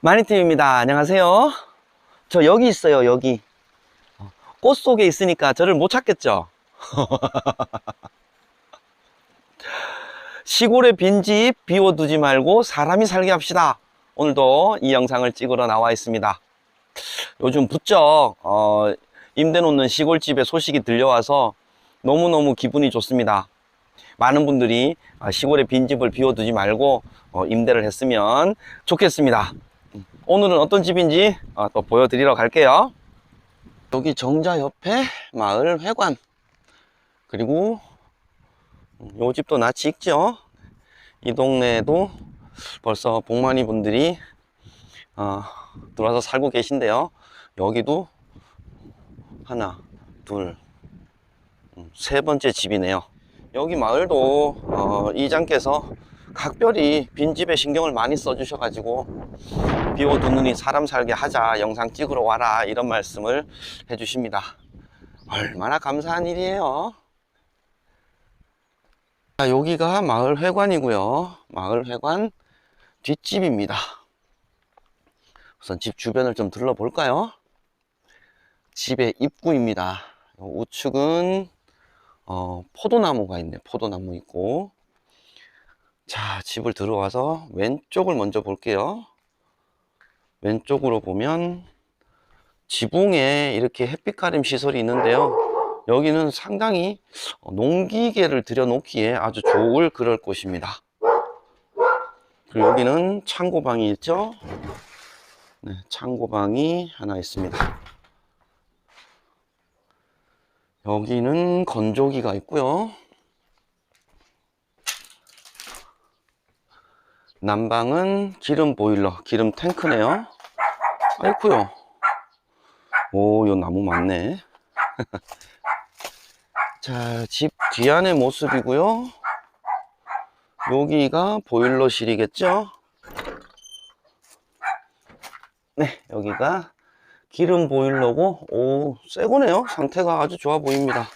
마니팀입니다. 안녕하세요. 저 여기 있어요, 여기. 꽃 속에 있으니까 저를 못 찾겠죠? 시골의 빈집 비워두지 말고 사람이 살게 합시다. 오늘도 이 영상을 찍으러 나와 있습니다. 요즘 부쩍 어, 임대 놓는 시골집의 소식이 들려와서 너무너무 기분이 좋습니다. 많은 분들이 아, 시골의 빈집을 비워두지 말고 어, 임대를 했으면 좋겠습니다. 오늘은 어떤 집인지 어, 또 보여드리러 갈게요. 여기 정자 옆에 마을 회관 그리고 요 집도 낯이 익죠. 이 동네에도 벌써 복만이 분들이 어, 들어와서 살고 계신데요. 여기도 하나, 둘, 음, 세 번째 집이네요. 여기 마을도 어, 이장께서 각별히 빈집에 신경을 많이 써주셔가지고 비워두느니 사람 살게 하자 영상 찍으러 와라 이런 말씀을 해주십니다. 얼마나 감사한 일이에요. 자, 여기가 마을 회관이고요. 마을 회관 뒷집입니다. 우선 집 주변을 좀 둘러볼까요? 집의 입구입니다. 우측은 어, 포도나무가 있네. 포도나무 있고. 자, 집을 들어와서 왼쪽을 먼저 볼게요. 왼쪽으로 보면 지붕에 이렇게 햇빛 가림 시설이 있는데요. 여기는 상당히 농기계를 들여놓기에 아주 좋을 그럴 곳입니다. 그리고 여기는 창고방이 있죠. 네, 창고방이 하나 있습니다. 여기는 건조기가 있고요. 난방은 기름 보일러, 기름 탱크네요. 아이쿠요. 오, 요 나무 많네. 자, 집 뒤안의 모습이고요. 여기가 보일러실이겠죠? 네, 여기가 기름 보일러고, 오, 새 거네요. 상태가 아주 좋아 보입니다.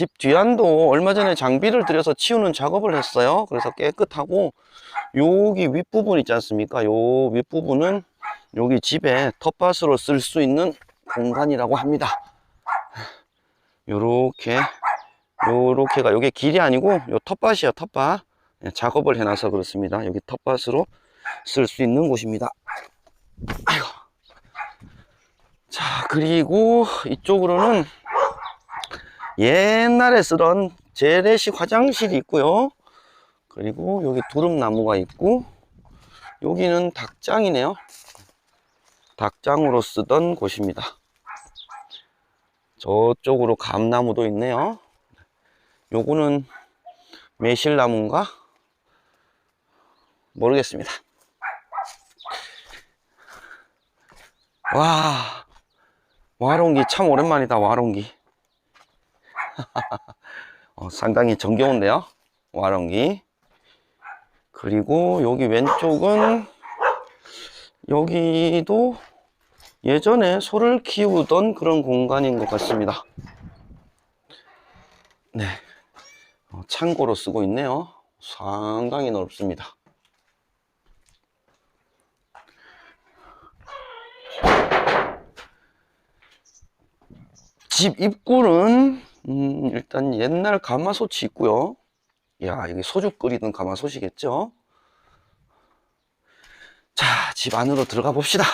집 뒤안도 얼마 전에 장비를 들여서 치우는 작업을 했어요. 그래서 깨끗하고, 여기 윗부분 있지 않습니까? 요 윗부분은 여기 집에 텃밭으로 쓸 수 있는 공간이라고 합니다. 요렇게, 요렇게가, 요게 길이 아니고, 요 텃밭이에요, 텃밭. 예, 작업을 해놔서 그렇습니다. 여기 텃밭으로 쓸 수 있는 곳입니다. 아이고. 자, 그리고 이쪽으로는 옛날에 쓰던 재래식 화장실이 있고요. 그리고 여기 두릅나무가 있고, 여기는 닭장이네요. 닭장으로 쓰던 곳입니다. 저쪽으로 감나무도 있네요. 요거는 매실나무인가? 모르겠습니다. 와, 와롱기 참 오랜만이다, 와롱기. 어, 상당히 정겨운데요, 와롱기. 그리고 여기 왼쪽은 여기도 예전에 소를 키우던 그런 공간인 것 같습니다. 네. 어, 창고로 쓰고 있네요. 상당히 넓습니다. 집 입구는 음, 일단 옛날 가마솥이 있고요. 야, 여기 소주 끓이던 가마솥이겠죠? 자, 집 안으로 들어가 봅시다.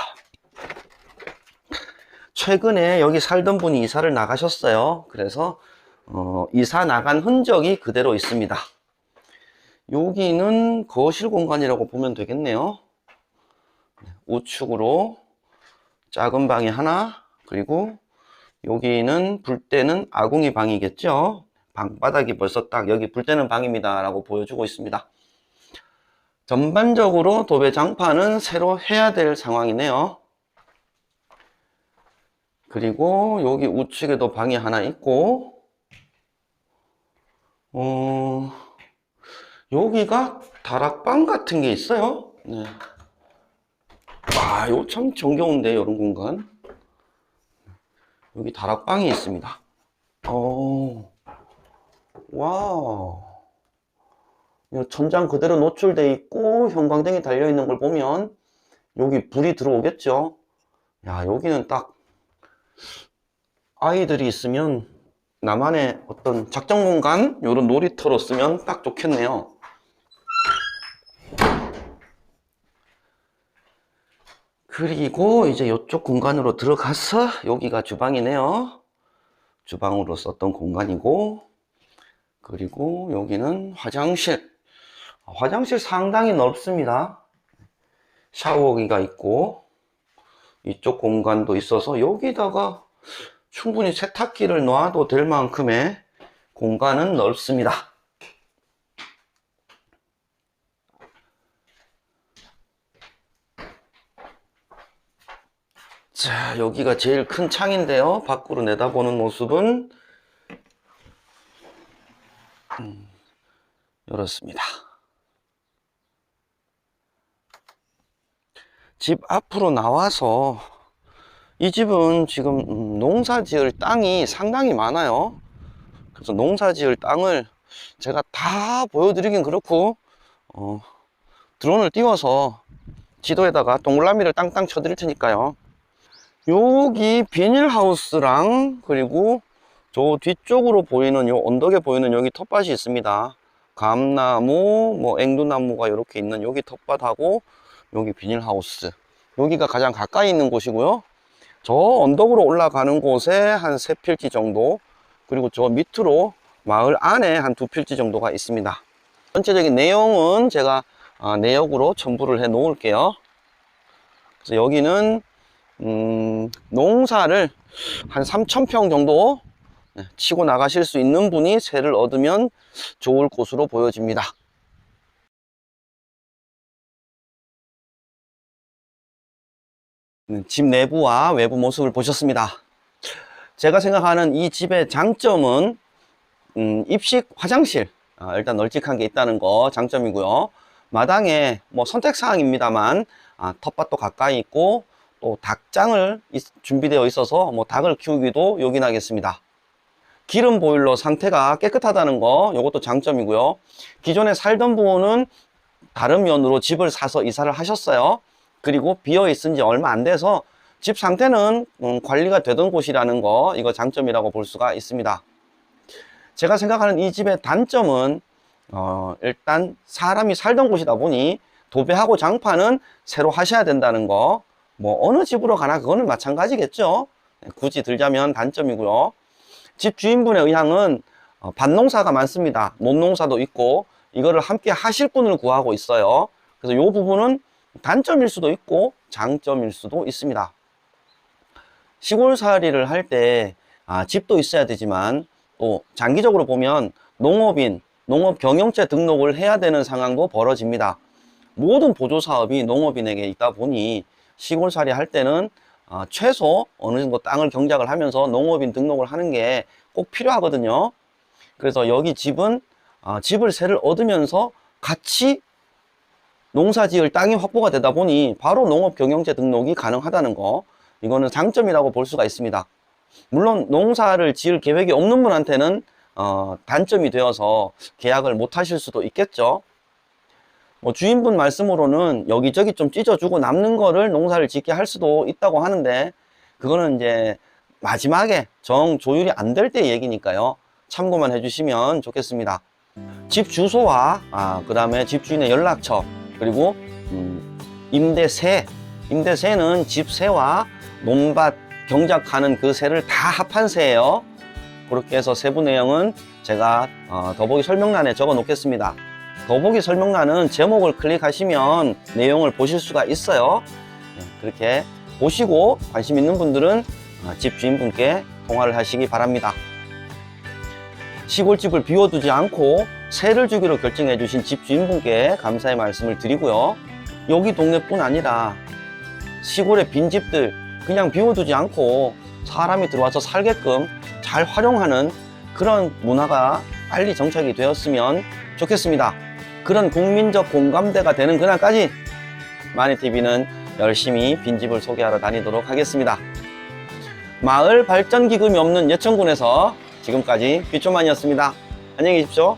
최근에 여기 살던 분이 이사를 나가셨어요. 그래서 어, 이사 나간 흔적이 그대로 있습니다. 여기는 거실 공간이라고 보면 되겠네요. 우측으로 작은 방이 하나, 그리고 여기는 불 때는 아궁이 방이겠죠. 방바닥이 벌써 딱 여기 불 때는 방입니다. 라고 보여주고 있습니다. 전반적으로 도배 장판은 새로 해야 될 상황이네요. 그리고 여기 우측에도 방이 하나 있고, 어, 여기가 다락방 같은 게 있어요. 네. 와, 이거 참 정겨운데, 이런 공간. 여기 다락방이 있습니다. 어, 와우. 이 천장 그대로 노출돼 있고 형광등이 달려 있는 걸 보면 여기 불이 들어오겠죠. 야, 여기는 딱 아이들이 있으면 나만의 어떤 작정 공간 이런 놀이터로 쓰면 딱 좋겠네요. 그리고 이제 이쪽 공간으로 들어가서 여기가 주방이네요. 주방으로 썼던 공간이고 그리고 여기는 화장실. 화장실 상당히 넓습니다. 샤워기가 있고 이쪽 공간도 있어서 여기다가 충분히 세탁기를 놔도 될 만큼의 공간은 넓습니다. 자, 여기가 제일 큰 창인데요. 밖으로 내다보는 모습은 음, 이렇습니다. 집 앞으로 나와서 이 집은 지금 음, 농사 지을 땅이 상당히 많아요. 그래서 농사 지을 땅을 제가 다 보여드리긴 그렇고 어, 드론을 띄워서 지도에다가 동그라미를 땅땅 쳐드릴 테니까요. 여기 비닐하우스랑 그리고 저 뒤쪽으로 보이는 요 언덕에 보이는 여기 텃밭이 있습니다. 감나무, 뭐 앵두나무가 이렇게 있는 여기 텃밭하고 여기 비닐하우스. 여기가 가장 가까이 있는 곳이고요. 저 언덕으로 올라가는 곳에 한 세 필지 정도, 그리고 저 밑으로 마을 안에 한 두 필지 정도가 있습니다. 전체적인 내용은 제가 아, 내역으로 첨부를 해 놓을게요. 그래서 여기는 음, 농사를 한 3,000평 정도 네, 치고 나가실 수 있는 분이 새를 얻으면 좋을 곳으로 보여집니다. 네, 집 내부와 외부 모습을 보셨습니다. 제가 생각하는 이 집의 장점은 음, 입식 화장실 아, 일단 널찍한 게 있다는 거 장점이고요. 마당에 뭐 선택사항입니다만 아, 텃밭도 가까이 있고 또 닭장을 있- 준비되어 있어서 뭐 닭을 키우기도 요긴하겠습니다. 기름 보일러 상태가 깨끗하다는 거 이것도 장점이고요. 기존에 살던 분은 다른 면으로 집을 사서 이사를 하셨어요. 그리고 비어 있은 지 얼마 안 돼서 집 상태는 음, 관리가 되던 곳이라는 거 이거 장점이라고 볼 수가 있습니다. 제가 생각하는 이 집의 단점은 어, 일단 사람이 살던 곳이다 보니 도배하고 장판은 새로 하셔야 된다는 거. 뭐 어느 집으로 가나 그거는 마찬가지겠죠. 네, 굳이 들자면 단점이고요. 집 주인분의 의향은 어, 밭농사가 많습니다. 논농사도 있고 이거를 함께 하실 분을 구하고 있어요. 그래서 이 부분은 단점일 수도 있고 장점일 수도 있습니다. 시골살이를 할때 아, 집도 있어야 되지만 또 장기적으로 보면 농업인, 농업 경영체 등록을 해야 되는 상황도 벌어집니다. 모든 보조 사업이 농업인에게 있다 보니 시골살이 할 때는 어, 최소 어느 정도 땅을 경작을 하면서 농업인 등록을 하는 게 꼭 필요하거든요. 그래서 여기 집은 어, 집을 새를 얻으면서 같이 농사 지을 땅이 확보가 되다 보니 바로 농업 경영체 등록이 가능하다는 거 이거는 장점이라고 볼 수가 있습니다. 물론 농사를 지을 계획이 없는 분한테는 어, 단점이 되어서 계약을 못 하실 수도 있겠죠. 뭐 주인분 말씀으로는 여기저기 좀 찢어주고 남는 거를 농사를 짓게 할 수도 있다고 하는데 그거는 이제 마지막에 정 조율이 안 될 때 얘기니까요. 참고만 해주시면 좋겠습니다. 집 주소와 아, 그 다음에 집주인의 연락처 그리고 음, 임대세 임대세는 집세와 논밭 경작하는 그 세를 다 합한 세예요. 그렇게 해서 세부 내용은 제가 어, 더보기 설명란에 적어 놓겠습니다. 더보기 설명란은 제목을 클릭하시면 내용을 보실 수가 있어요. 네, 그렇게 보시고 관심 있는 분들은 어, 집 주인분께 통화를 하시기 바랍니다. 시골집을 비워두지 않고 세를 주기로 결정해 주신 집 주인분께 감사의 말씀을 드리고요. 여기 동네뿐 아니라 시골의 빈집들 그냥 비워두지 않고 사람이 들어와서 살게끔 잘 활용하는 그런 문화가 빨리 정착이 되었으면 좋겠습니다. 그런 국민적 공감대가 되는 그날까지 마니TV는 열심히 빈집을 소개하러 다니도록 하겠습니다. 마을 발전 기금이 없는 예천군에서 지금까지 비초만이었습니다. 안녕히 계십시오.